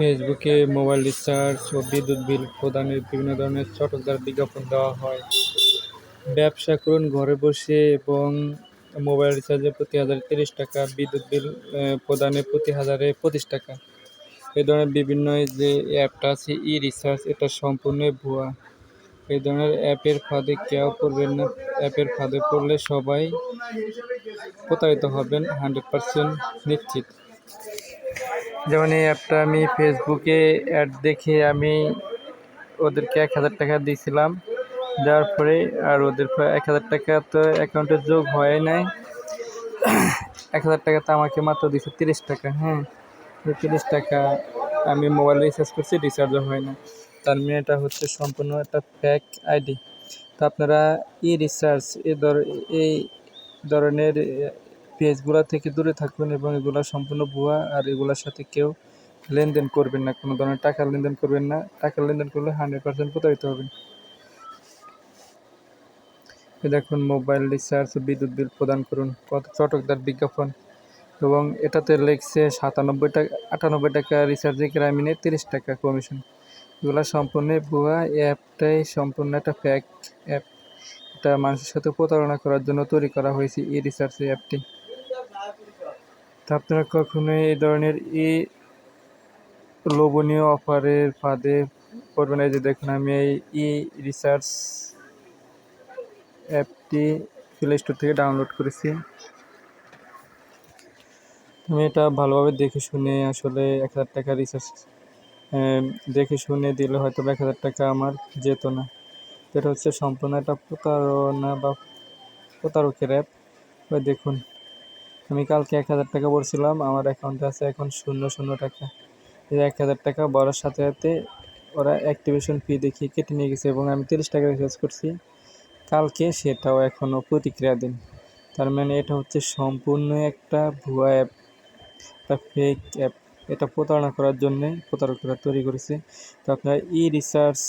ফেসবুকে mobile recharge ও বিদ্যুৎ বিল প্রদানের বিভিন্ন ধরনের চটকদার বিজ্ঞাপন দেওয়া হয়। ব্যবসা করুন ঘরে বসে এবং মোবাইল রিচার্জে প্রতি হাজারে তিরিশ টাকা, বিদ্যুৎ বিল প্রদানে প্রতি হাজারে পঁচিশ টাকা। এই ধরনের বিভিন্ন যে অ্যাপটা আছে ই রিচার্জ এটা সম্পূর্ণ ভুয়া। এই ধরনের অ্যাপের ফাঁদে কেউ পড়বেন না। অ্যাপের ফাঁদে পড়লে সবাই প্রতারিত হবেন, হান্ড্রেড পার্সেন্ট নিশ্চিত। যেমন এই অ্যাপটা আমি ফেসবুকে অ্যাড দেখে আমি ওদেরকে এক হাজার টাকা দিয়েছিলাম। দেওয়ার পরে আর ওদের এক হাজার টাকা তো অ্যাকাউন্টে যোগ হয় নাই। এক হাজার টাকা তো আমাকে মাত্র দিচ্ছে তিরিশ টাকা হ্যাঁ। তিরিশ টাকা আমি মোবাইল রিচার্জ করছি রিচার্জও হয় না। তার মানে এটা হচ্ছে সম্পূর্ণ একটা ফ্যাক আইডি তো আপনারা ই রিচার্জ এ ধর, এই ধরনের পেজগুলো থেকে দূরে থাকবেন এবং এগুলো সম্পূর্ণ ভুয়া আর এগুলোর সাথে কেউ লেনদেন করবেন না, কোনো ধরনের টাকা লেনদেন করবেন না। টাকা লেনদেন করলে হান্ড্রেড পার্সেন্ট প্রতারিত হবেন। দেখুন মোবাইল রিচার্জ বিদ্যুৎ বিল প্রদান করুন, কত চটকদার বিজ্ঞাপন। এবং এটাতে লেখছে সাতানব্বই টাকা, আটানব্বই টাকা রিচার্জে গ্রামীণে তিরিশ টাকা কমিশন এগুলো সম্পূর্ণ ভুয়া এই অ্যাপটাই সম্পূর্ণ একটা ফ্যাক অ্যাপ এটা মানুষের সাথে প্রতারণা করার জন্য তৈরি করা হয়েছে ই রিচার্জ অ্যাপটি তা আপনারা কখনোই এই ধরনের ই লোভনীয় অফারের ফাঁদে পড়বেন এই যে দেখুন, আমি এই ই রিসার্চ অ্যাপটি প্লে স্টোর থেকে ডাউনলোড করেছি। আমি এটা ভালোভাবে দেখে শুনে আসলে এক হাজার টাকা রিচার্জ দেখে শুনে দিলে হয়তো এক হাজার টাকা আমার যেত না। এটা হচ্ছে সম্পূর্ণ একটা প্রতারণা বা প্রতারকের অ্যাপ। দেখুন আমি কালকে এক হাজার টাকা ভরছিলাম আমার অ্যাকাউন্টে আছে এখন শূন্য শূন্য টাকা। এই এক হাজার টাকা ভরার সাথে সাথে ওরা অ্যাক্টিভেশন ফি দেখিয়ে কেটে নিয়ে গেছে এবং আমি তিরিশ টাকা রিচার্জ করছি। কালকে সেটাও এখনও প্রতিক্রিয়া দিন। তার মানে এটা হচ্ছে সম্পূর্ণ একটা ভুয়া অ্যাপ একটা ফেক অ্যাপ এটা প্রতারণা করার জন্যে প্রতারকরা তৈরি করেছে। তো আপনারা ই রিসার্চ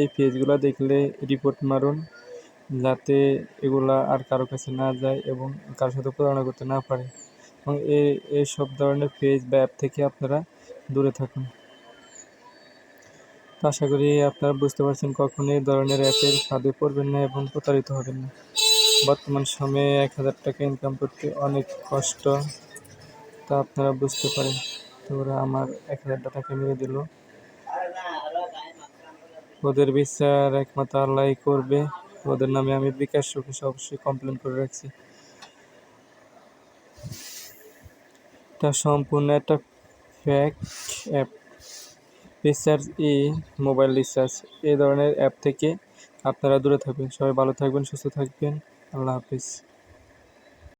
এই পেজগুলো দেখলে রিপোর্ট মারুন। যাতে এগুলা আর কারও কাছে না যায় এবং কারোর সাথে প্রতারণা করতে না পারে। এবং এই এইসব ধরনের পেজ বা অ্যাপ থেকে আপনারা দূরে থাকুন। তো আশা করি আপনারা বুঝতে পারছেন কখনোই এই ধরনের অ্যাপের ফাঁদে পড়বেন না এবং প্রতারিত হবেন না। বর্তমান সময়ে এক হাজার টাকা ইনকাম করতে অনেক কষ্ট, তা আপনারা বুঝতে পারেন। তো ওরা আমার এক হাজার টাকা মেরে দিল। ওদের বিচার একমাত্র আল্লাহ করবে। ওদের নামে আমি বিকাশ অফিসে অবশ্যই কমপ্লেন করে রাখছি। এটা সম্পূর্ণ একটা ফ্যাক অ্যাপ রিচার্জ ই মোবাইল রিচার্জ এই ধরনের অ্যাপ থেকে আপনারা দূরে থাকবেন। সবাই ভালো থাকবেন, সুস্থ থাকবেন। আল্লাহ হাফিজ।